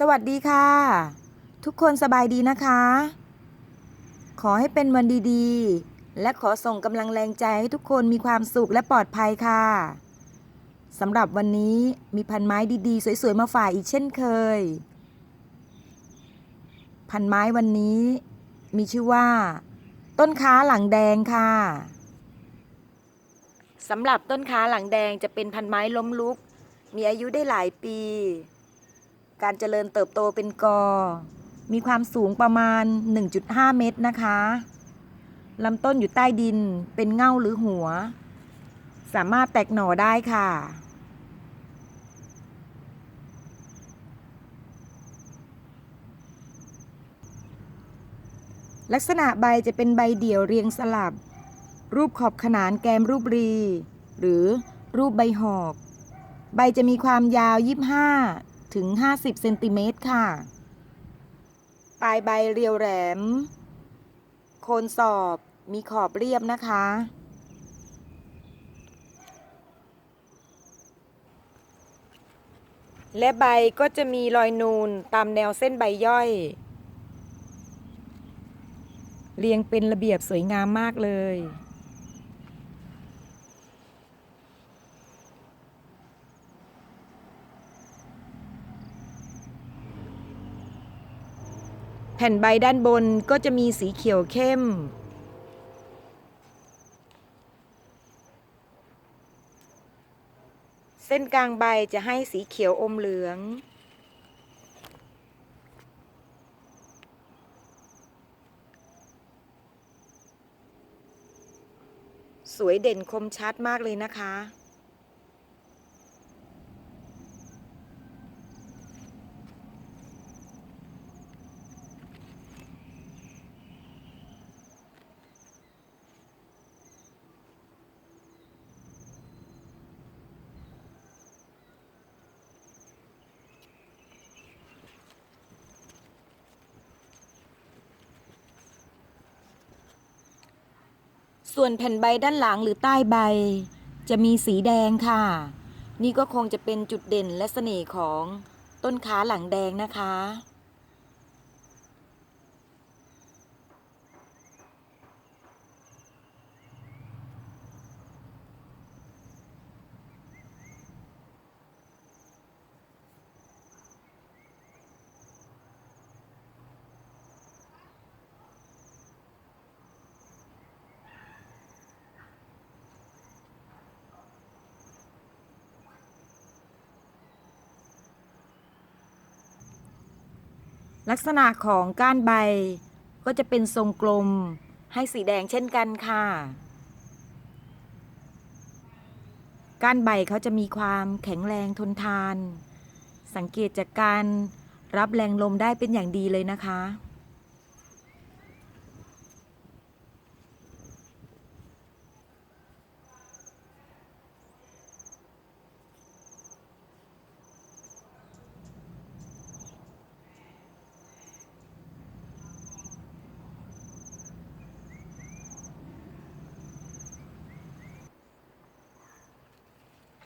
สวัสดีค่ะ ทุกคนสบายดีนะคะ ขอให้เป็นวันดีๆ และขอส่งกำลังแรงใจให้ทุกคนมีความสุขและปลอดภัยค่ะสำหรับวันนี้มีพันไม้ดีๆ สวยๆ มาฝ่ายอีกเช่นเคย พันไม้วันนี้มีชื่อว่า ต้นค้าหลังแดงค่ะสำหรับต้นค้าหลังแดงจะเป็นพันไม้ล้มลุก มีอายุได้หลายปี การเจริญเติบโตเป็นกอ มีความสูงประมาณ 1.5 เมตรนะคะลำต้นอยู่ใต้ดินเป็นเง่าหรือหัว สามารถแตกหน่อได้ค่ะ ลักษณะใบจะเป็นใบเดี่ยวเรียงสลับ รูปขอบขนานแกมรูปรี หรือรูปใบหอก ใบจะมีความยาว 25 ถึง 50 เซนติเมตรค่ะ ปลายใบเรียวแหลม โคนสอบมีขอบเรียบนะคะ และใบก็จะมีรอยนูนตามแนวเส้นใบย่อย เรียงเป็นระเบียบสวยงามมากเลย แผ่นใบด้านบนก็จะมีสีเขียวเข้ม เส้นกลางใบจะให้สีเขียวอมเหลือง สวยเด่นคมชัดมากเลยนะคะ ส่วนแผ่นใบด้านหลังหรือใต้ใบ จะมีสีแดงค่ะ นี่ก็คงจะเป็นจุดเด่นและเสน่ห์ของต้นขาหลังแดงนะคะ ลักษณะของก้านใบ ก็จะเป็นทรงกลมให้สีแดงเช่นกันค่ะ ก้านใบเขาจะมีความแข็งแรงทนทาน สังเกตจากการรับแรงลมได้เป็นอย่างดีเลยนะคะ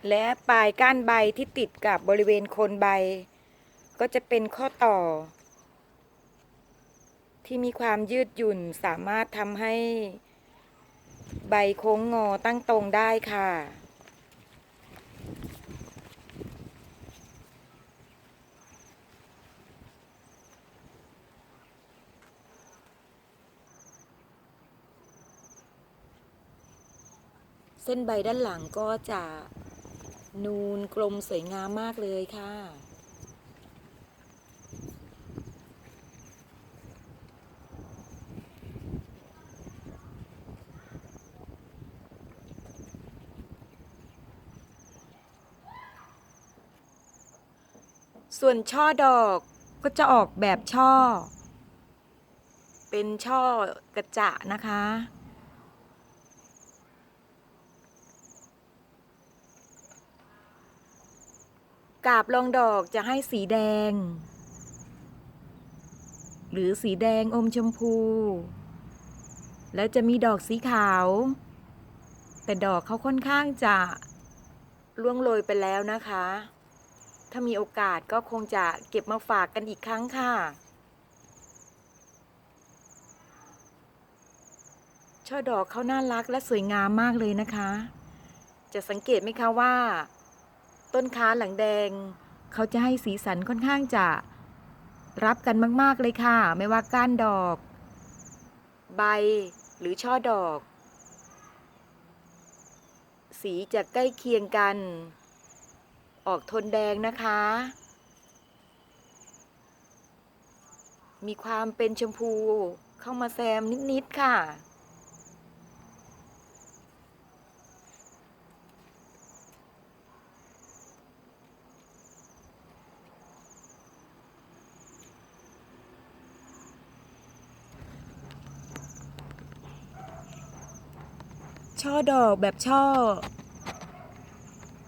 และปลายก้านใบที่ติดกับบริเวณโคนใบ ก็จะเป็นข้อต่อ ที่มีความยืดหยุ่นสามารถทำให้ใบโค้งงอตั้งตรงได้ค่ะ เส้นใบด้านหลังก็จะ นูนกลมสวยงามมากเลยค่ะ ส่วนช่อดอกก็จะออกแบบช่อ เป็นช่อกระจะนะคะาบรองดอกจะให้สีแดง หรือสีแดงอมชมพู แล้วจะมีดอกสีขาว แต่ดอกเขาค่อนข้างจะล่วงโรยไปแล้วนะคะ ถ้ามีโอกาสก็คงจะเก็บมาฝากกันอีกครั้งค่ะ ช่อดอกเขาน่ารักและสวยงามมากเลยนะคะ จะสังเกตไหมคะว่า ต้นค้าหลังแดง เขาจะให้สีสันค่อนข้างจะรับกันมาก ๆ เลยค่ะ ไม่ว่าก้านดอก ใบหรือช่อดอก สีจะใกล้เคียงกัน ออกโทนแดงนะคะ มีความเป็นชมพูเข้ามาแซมนิด ๆ ค่ะ ช่อดอกแบบช่อ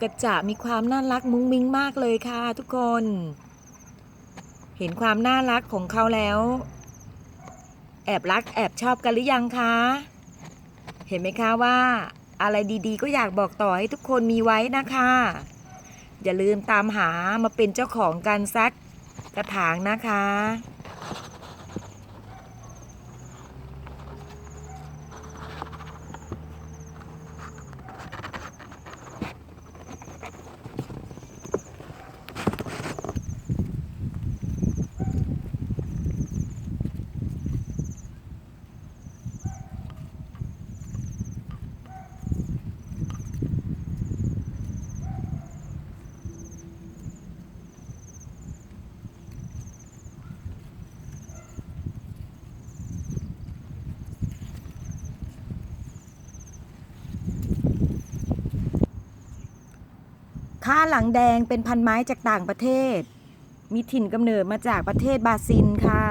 กระจะมีความน่ารักมุ้งมิ้งมากเลยค่ะทุกคน เห็นความน่ารักของเขาแล้ว แอบรักแอบชอบกันหรือยังคะ เห็นไหมคะว่า อะไรดีๆ ก็อยากบอกต่อให้ทุกคนมีไว้นะคะ อย่าลืมตามหามาเป็นเจ้าของกันสักกระถางนะคะ ข้าหลังแดงเป็นพันไม้จากต่างประเทศ มีถิ่นกำเนิดมาจากประเทศบราซิลค่ะ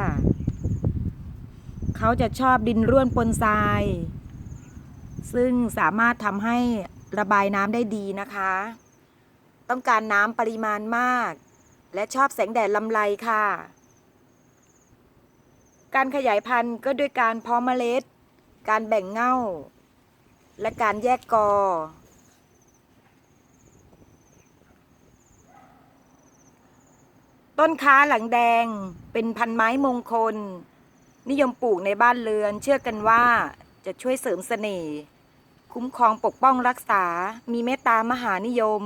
เขาจะชอบดินร่วนปนทราย ซึ่งสามารถทำให้ระบายน้ำได้ดีนะคะ ต้องการน้ำปริมาณมาก และชอบแสงแดดลำไรค่ะ การขยายพันธุ์ก็ด้วยการเพาะเมล็ด การแบ่งเง่า และการแยกกอ ต้นค้าหลังแดงเป็นพันไม้มงคล นิยมปลูกในบ้านเรือน เชื่อกันว่าจะช่วยเสริมเสน่ห์คุ้มครองปกป้องรักษา มีเมตตามหานิยม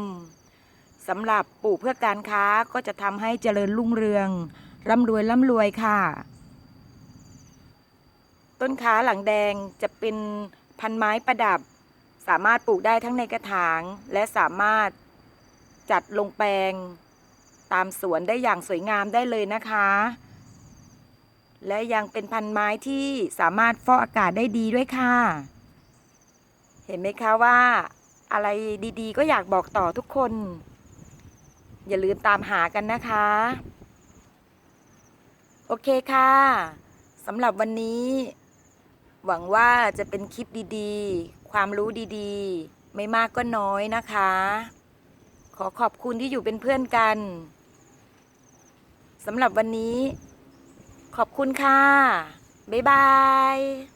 สำหรับปลูกเพื่อการค้าก็จะทำให้เจริญรุ่งเรือง ร่ำรวยร่ำรวยค่ะ ต้นค้าหลังแดงจะเป็นพันไม้ประดับ สามารถปลูกได้ทั้งในกระถาง และสามารถจัดลงแปลง ตามสวนได้อย่างสวยงามได้เลยนะคะ และยังเป็นพันไม้ที่สามารถฟอกอากาศได้ดีด้วยค่ะ เห็นไหมคะว่าอะไรดีๆ ก็อยากบอกต่อทุกคน อย่าลืมตามหากันนะคะ โอเคค่ะสำหรับวันนี้ หวังว่าจะเป็นคลิปดีๆ ความรู้ดีๆ ไม่มากก็น้อยนะคะ ขอขอบคุณที่อยู่เป็นเพื่อนกันสำหรับวันนี้ ขอบคุณค่ะ บ๊ายบาย